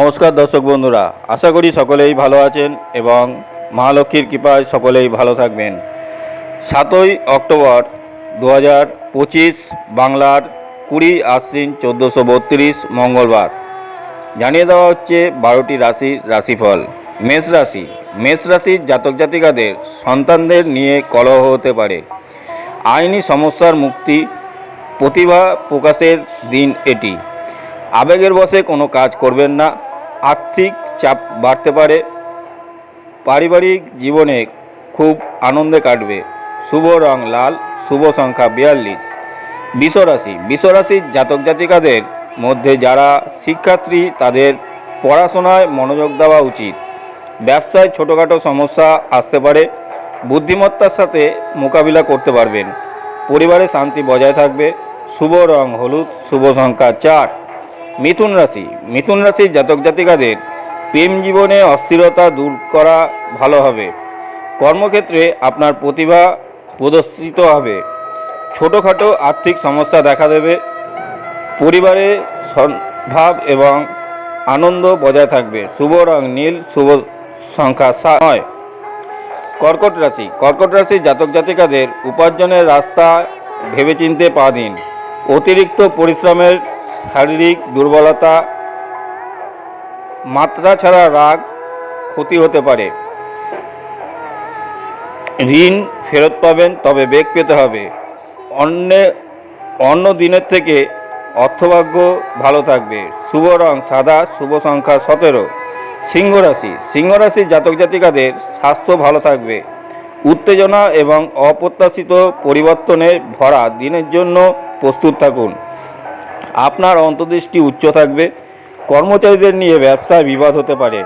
নমস্কার দর্শক বন্ধুরা, আশা করি সকলেই ভালো আছেন এবং মহালক্ষ্মীর কৃপায় সকলেই ভালো থাকবেন। সাতই অক্টোবর দু পঁচিশ বাংলার কুড়ি আশ্বিন চোদ্দোশো বত্রিশ মঙ্গলবার। জানিয়ে দেওয়া হচ্ছে বারোটি রাশির রাশিফল। মেষ রাশি, মেষ রাশির জাতক জাতিকাদের সন্তানদের নিয়ে কলহ হতে পারে। আইনি সমস্যার মুক্তি, প্রতিভা প্রকাশের দিন এটি। আবেগের বশে কোনো কাজ করবেন না। আর্থিক চাপ বাড়তে পারে। পারিবারিক জীবনে খুব আনন্দে কাটবে। শুভ রং লাল, শুভ সংখ্যা বিয়াল্লিশ। বিশ্বরাশি। বিশ্বরাশির জাতক জাতিকাদের মধ্যে যারা শিক্ষার্থী, তাদের পড়াশোনায় মনোযোগ দেওয়া উচিত। ব্যবসায় ছোটোখাটো সমস্যা আসতে পারে। বুদ্ধিমত্তার সাথে মোকাবিলা করতে পারবেন। পরিবারে শান্তি বজায় থাকবে। শুভ রং হলুদ, শুভ সংখ্যা চার। মিথুন রাশি। মিথুন রাশির জাতক জাতিকাদের প্রেম জীবনে অস্থিরতা দূর করা ভালো হবে। কর্মক্ষেত্রে আপনার প্রতিভা প্রদর্শিত হবে। ছোটোখাটো আর্থিক সমস্যা দেখা দেবে। পরিবারে সদ্ভাব এবং আনন্দ বজায় থাকবে। শুভ রং, নীল, শুভ সংখ্যা নয়। কর্কট রাশি। কর্কট রাশির জাতক জাতিকাদের উপার্জনের রাস্তা ভেবেচিন্তে পা দিন। অতিরিক্ত পরিশ্রমের শারীরিক দুর্বলতা, মাত্রা ছাড়া রাগ ক্ষতি হতে পারে। ঋণ ফেরত পাবেন, তবে বেগ পেতে হবে। অন্য অন্য দিনের থেকে অর্থভাগ্য ভালো থাকবে। শুভ রং সাদা, শুভ সংখ্যা সতেরো। সিংহ রাশি, সিংহ রাশির জাতক জাতিকাদের স্বাস্থ্য ভালো থাকবে। উত্তেজনা এবং অপ্রত্যাশিত পরিবর্তনে ভরা দিনের জন্য প্রস্তুত থাকুন। আপনার অন্তর্দৃষ্টি উচ্চ থাকবে। কর্মচারীদের নিয়ে ব্যবসায় বিবাদ হতে পারে।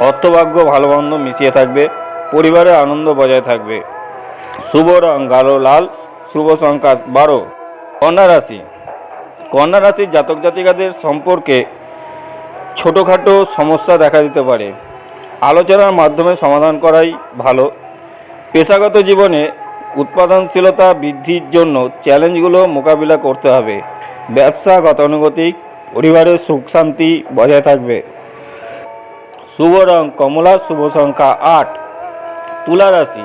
অর্থভাগ্য ভালো মন্দ মিশিয়ে থাকবে। পরিবারের আনন্দ বজায় থাকবে। শুভ রং গালো লাল, শুভ সংখ্যা বারো। কন্যা রাশি। কন্যা রাশির জাতক জাতিকাদের সম্পর্কে ছোটোখাটো সমস্যা দেখা দিতে পারে। আলোচনার মাধ্যমে সমাধান করাই ভালো। পেশাগত জীবনে উৎপাদনশীলতা বৃদ্ধির জন্য চ্যালেঞ্জগুলো মোকাবিলা করতে হবে। ব্যবসা গতানুগতিক পরিবারের সুখ শান্তি বজায় থাকবে। শুভ রং কমলা শুভ সংখ্যা আট। তুলা রাশি।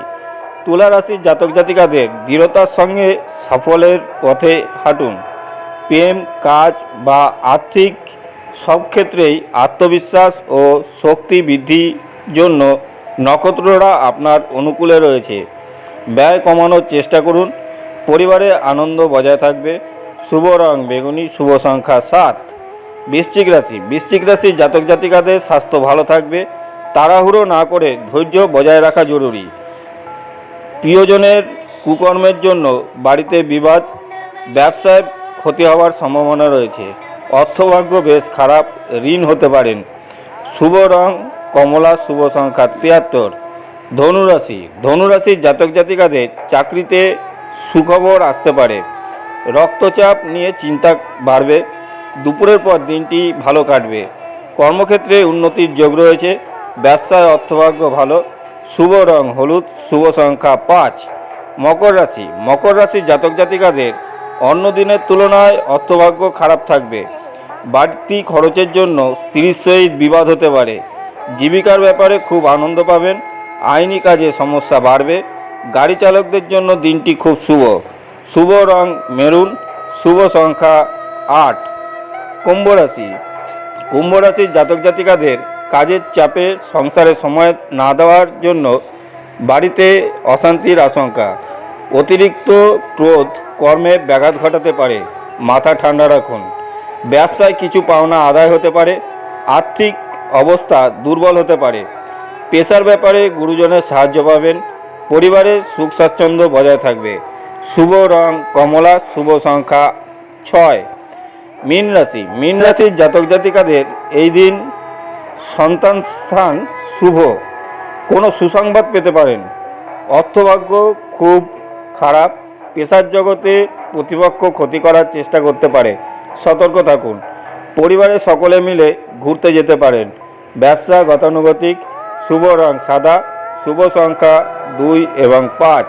তুলা রাশির জাতক জাতিকাদের দৃঢ়তার সঙ্গে সাফল্যের পথে হাঁটুন। প্রেম, কাজ বা আর্থিক সব ক্ষেত্রেই আত্মবিশ্বাস ও শক্তি বৃদ্ধির জন্য নক্ষত্ররা আপনার অনুকূলে রয়েছে। ব্যয় কমানোর চেষ্টা করুন। পরিবারে আনন্দ বজায় থাকবে। শুভ রং বেগুনি শুভ সংখ্যা সাত। বৃশ্চিক রাশি। বৃশ্চিক রাশির জাতক জাতিকাদের স্বাস্থ্য ভালো থাকবে। তাড়াহুড়ো না করে ধৈর্য বজায় রাখা জরুরি। প্রিয়জনের কুকর্মের জন্য বাড়িতে বিবাদ, ব্যবসায় ক্ষতি হওয়ার সম্ভাবনা রয়েছে। অর্থভাগ্য বেশ খারাপ, ঋণ হতে পারেন। শুভ রং কমলা শুভ সংখ্যা তিয়াত্তর। ধনুরাশি। ধনুরাশির জাতক জাতিকাদের চাকরিতে সুখবর আসতে পারে। রক্তচাপ নিয়ে চিন্তা বাড়বে, দুপুরের পর দিনটি ভালো কাটবে। কর্মক্ষেত্রে উন্নতির যোগ রয়েছে, ব্যবসায় অর্থভাগ্য ভালো, শুভ রং হলুদ, শুভ সংখ্যা পাঁচ। মকর রাশি, মকর রাশির জাতক জাতিকাদের অন্য দিনের তুলনায় অর্থভাগ্য খারাপ থাকবে। বাড়তি খরচের জন্য স্ত্রীর সহিত বিবাদ হতে পারে। জীবিকার ব্যাপারে খুব আনন্দ পাবেন, আইনি কাজে সমস্যা বাড়বে, গাড়ি চালকদের জন্য দিনটি খুব শুভ। শুভ রং মেরুন, শুভ সংখ্যা আট। কুম্ভ রাশি। কুম্ভ রাশির জাতক জাতিকাদের কাজের চাপে সংসারে সময় না দেওয়ার জন্য বাড়িতে অশান্তির আশঙ্কা। অতিরিক্ত ক্রোধ কর্মে ব্যাঘাত ঘটাতে পারে, মাথা ঠান্ডা রাখুন। ব্যবসায় কিছু পাওনা আদায় হতে পারে, আর্থিক অবস্থা দুর্বল হতে পারে। পেশার ব্যাপারে গুরুজনের সাহায্য পাবেন পরিবারের সুখ স্বাচ্ছন্দ্য বজায় থাকবে। শুভ রং কমলা, শুভ সংখ্যা ছয়। মীন রাশি। মীন রাশির জাতক জাতিকাদের এই দিন সন্তান স্থান শুভ। কোনো সুসংবাদ পেতে পারেন। অর্থভাগ্য খুব খারাপ। পেশার জগতে প্রতিপক্ষ ক্ষতি করার চেষ্টা করতে পারে। সতর্ক থাকুন। পরিবারের সকলে মিলে ঘুরতে যেতে পারেন। ব্যবসা গতানুগতিক। শুভ রং সাদা। শুভ সংখ্যা দুই এবং পাঁচ।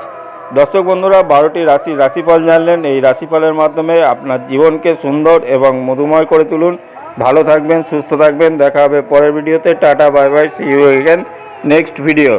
দর্শক বন্ধুরা, বারোটি রাশি রাশিফল জানলেন। এই রাশিফলের মাধ্যমে আপনার জীবনকে সুন্দর এবং মধুময় করে তুলুন। ভালো থাকবেন, সুস্থ থাকবেন। দেখা হবে পরের ভিডিওতে। Tata, bye bye see you again next video